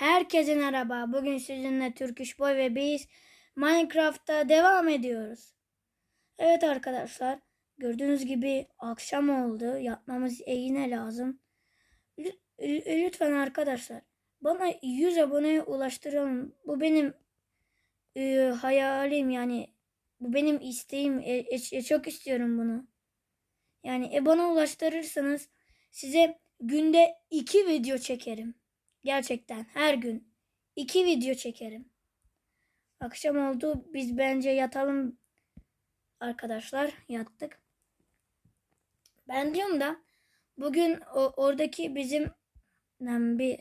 Herkese merhaba. Bugün sizinle Turkish Boy ve biz Minecraft'ta devam ediyoruz. Evet arkadaşlar, gördüğünüz gibi akşam oldu. Yatmamız yine lazım. Lü- lü- Lütfen arkadaşlar, bana 100 aboneye ulaştıralım. Bu benim e, hayalim yani. Bu benim isteğim. E, e, e, çok istiyorum bunu. Yani e, bana ulaştırırsanız size günde iki video çekerim. Gerçekten her gün iki video çekerim. Akşam oldu. Biz bence yatalım arkadaşlar. Yattık. Ben diyorum da bugün o, oradaki bizim bir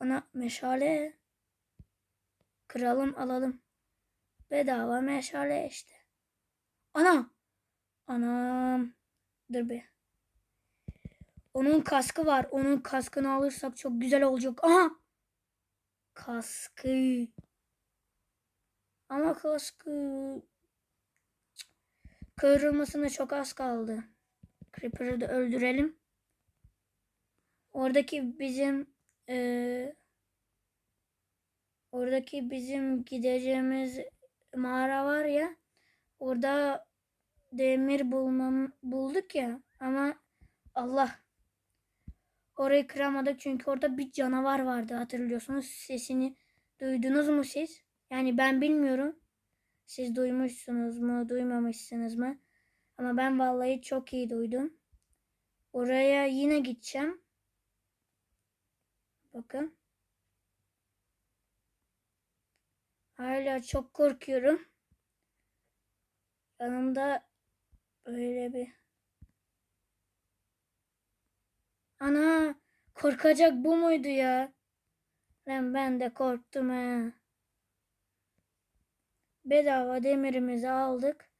ona meşale kıralım alalım. Bedava meşale işte. Ana! Anam. Dur bir. Onun kaskı var. Onun kaskını alırsak çok güzel olacak. Aha! Kaskı. Ama kaskı kırılmasına çok az kaldı. Creeper'ı da öldürelim. Oradaki bizim eee, oradaki bizim gideceğimiz mağara var ya orada demir bulmam bulduk ya ama Allah orayı kıramadık çünkü orada bir canavar vardı hatırlıyorsunuz sesini duydunuz mu siz? Yani ben bilmiyorum. Siz duymuşsunuz mu, duymamışsınız mı? Ama ben vallahi çok iyi duydum. Oraya yine gideceğim. Bakın. Hala çok korkuyorum. Yanımda öyle bir Ana korkacak bu muydu ya? Lan ben de korktum ha. Bedava demirimizi aldık.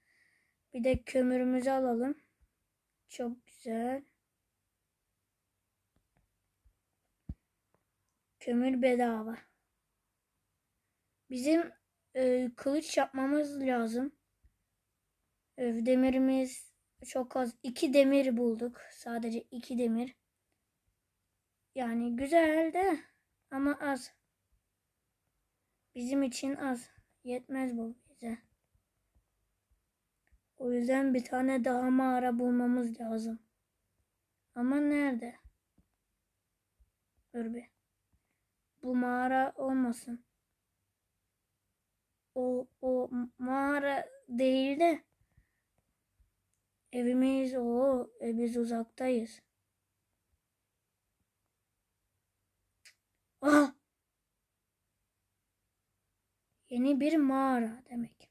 Bir de kömürümüzü alalım. Çok güzel. Kömür bedava. Bizim e, kılıç yapmamız lazım. E, demirimiz çok az. İki demir bulduk. Sadece iki demir. Yani güzel de ama az. Bizim için az. Yetmez bu bize. O yüzden bir tane daha mağara bulmamız lazım. Ama nerede? Dur bir. Bu mağara olmasın. O, o mağara değil de evimiz o. E biz uzaktayız. Ah! Yeni bir mağara demek.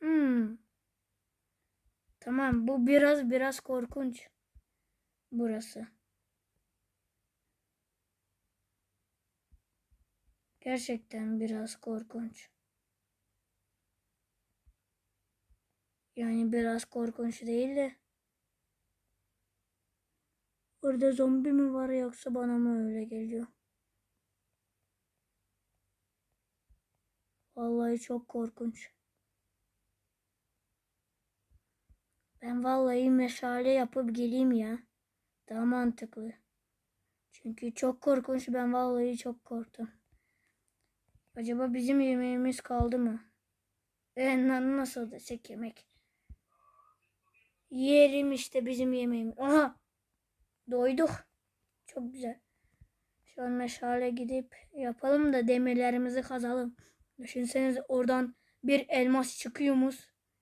Hmm. Tamam bu biraz biraz korkunç. Burası. Gerçekten biraz korkunç. Yani biraz korkunç değil de. Orada zombi mi var yoksa bana mı öyle geliyor? Vallahi çok korkunç. Ben vallahi meşale yapıp geleyim ya. Daha mantıklı. Çünkü çok korkunç. Ben vallahi çok korktum. Acaba bizim yemeğimiz kaldı mı? E, na- nasıl desek yemek? Yerim işte bizim yemeğimiz. Aha! Doyduk. Çok güzel. Şu an meşale gidip yapalım da demirlerimizi kazalım. Düşünsenize oradan bir elmas çıkıyormuş.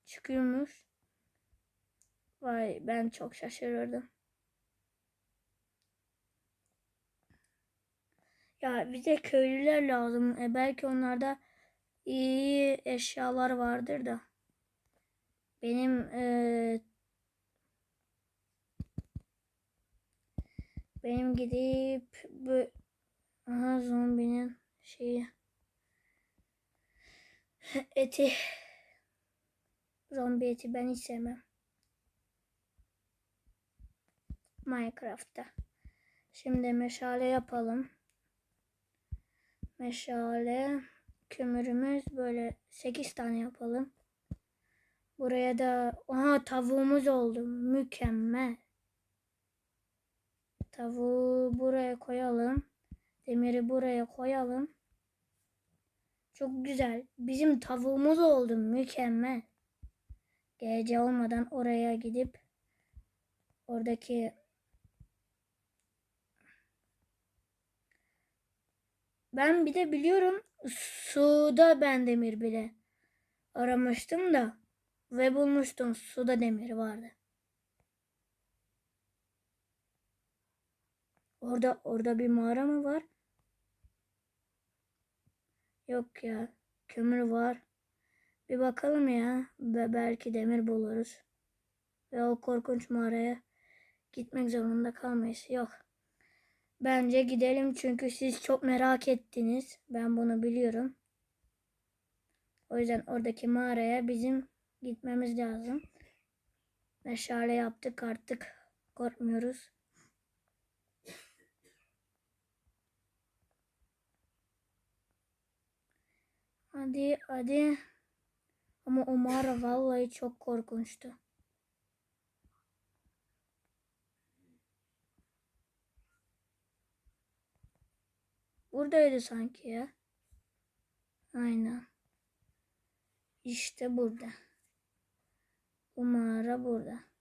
Çıkıyormuş. Vay ben çok şaşırırdım. Ya bize köylüler lazım. E belki onlarda iyi eşyalar vardır da. Benim e, benim gidip bu aha zombinin şeyi eti zombi eti ben hiç sevmem. Minecraft'ta. Şimdi meşale yapalım. Meşale kömürümüz böyle 8 tane yapalım. Buraya da aha tavuğumuz oldu. Mükemmel. Tavuğu buraya koyalım. Demiri buraya koyalım. Çok güzel. Bizim tavuğumuz oldu. Mükemmel. Gece olmadan oraya gidip oradaki ben bir de biliyorum suda ben demir bile aramıştım da ve bulmuştum suda demir vardı. Orada orada bir mağara mı var? Yok ya. Kömür var. Bir bakalım ya. Ve belki demir buluruz. Ve o korkunç mağaraya gitmek zorunda kalmayız. Yok. Bence gidelim çünkü siz çok merak ettiniz. Ben bunu biliyorum. O yüzden oradaki mağaraya bizim gitmemiz lazım. Meşale yaptık artık korkmuyoruz. Hadi hadi. Ama o mağara vallahi çok korkunçtu. Buradaydı sanki ya. Aynen. İşte burada. Bu mağara burada.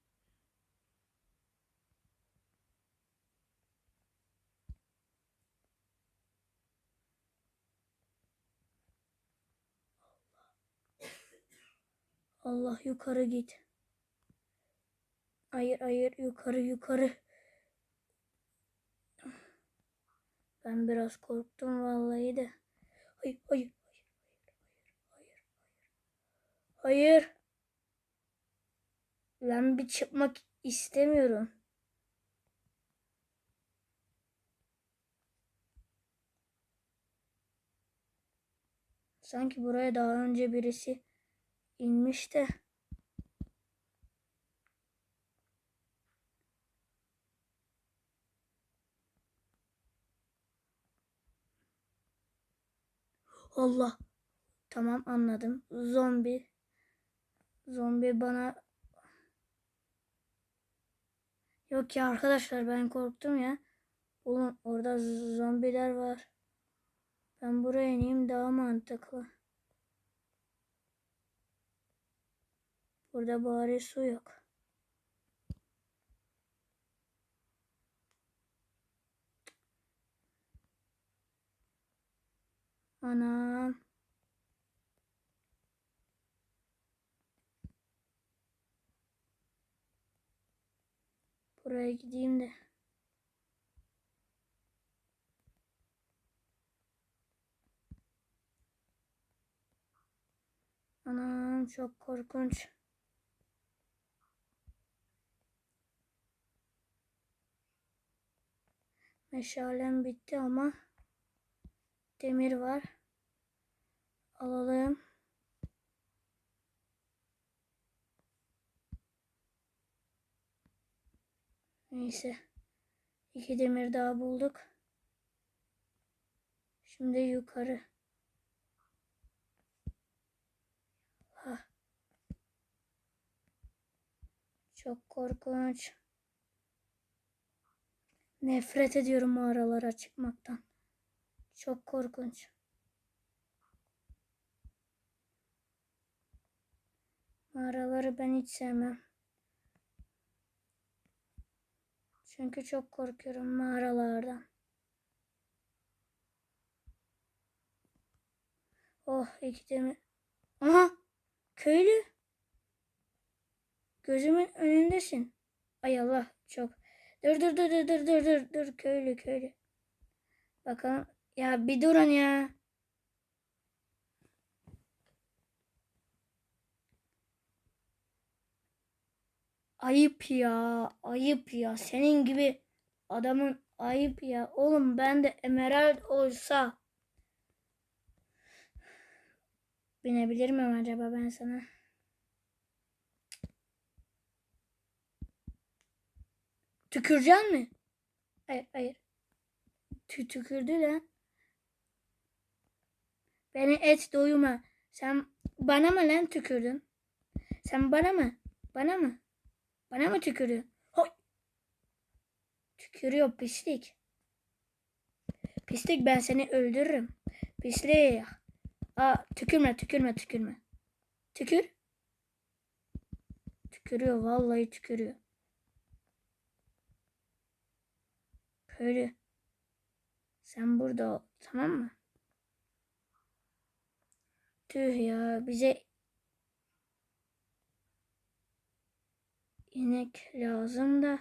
Allah yukarı git. Hayır hayır yukarı yukarı. Ben biraz korktum vallahi de. Hayır hayır hayır hayır hayır hayır. Hayır. Ben bir çıkmak istemiyorum. Sanki buraya daha önce birisi inmiş de. Allah. Tamam anladım. Zombi. Zombi bana Yok ya arkadaşlar ben korktum ya. Oğlum orada zombiler var. Ben buraya ineyim daha mantıklı. Burada bari su yok. Anam. Buraya gideyim de. Anam çok korkunç. Meşalem bitti ama demir var. Alalım. Neyse. İki demir daha bulduk. Şimdi yukarı. Ha. Çok korkunç. Nefret ediyorum mağaralara çıkmaktan. Çok korkunç. Mağaraları ben hiç sevmem. Çünkü çok korkuyorum mağaralardan. Oh iki demir. Aha köylü. Gözümün önündesin. Ay Allah çok. Dur dur dur dur dur dur dur dur köylü köylü. Bakalım. Ya bir durun ya. Ayıp ya. Ayıp ya. Senin gibi adamın ayıp ya. Oğlum ben de emerald olsa binebilir miyim acaba ben sana? Tüküreceksin mi? Hayır hayır. Tü tükürdü lan. Beni et doyuma. Sen bana mı lan tükürdün? Sen bana mı? Bana mı? Bana mı tükürüyor? Hoy. Tükürüyor pislik. Pislik ben seni öldürürüm. Pislik. Aa, tükürme tükürme tükürme. Tükür. Tükürüyor vallahi tükürüyor. Köylü. Sen burada ol tamam mı? Tüh ya bize inek lazım da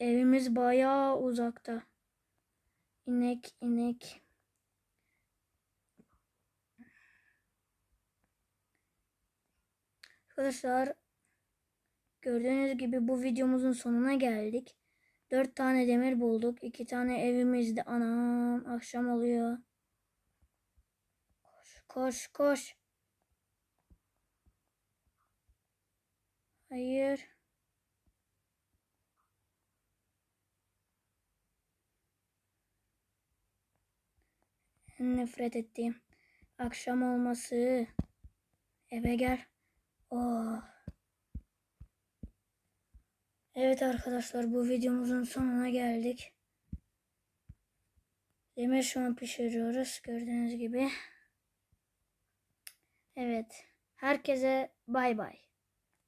evimiz bayağı uzakta. İnek inek. Arkadaşlar gördüğünüz gibi bu videomuzun sonuna geldik. Dört tane demir bulduk. iki tane evimizde. Anam akşam oluyor. Koş koş koş. Hayır. Nefret ettiğim akşam olması. Eve gel. Oh. Evet arkadaşlar bu videomuzun sonuna geldik. Demir şu an pişiriyoruz gördüğünüz gibi. Evet. Herkese bay bay.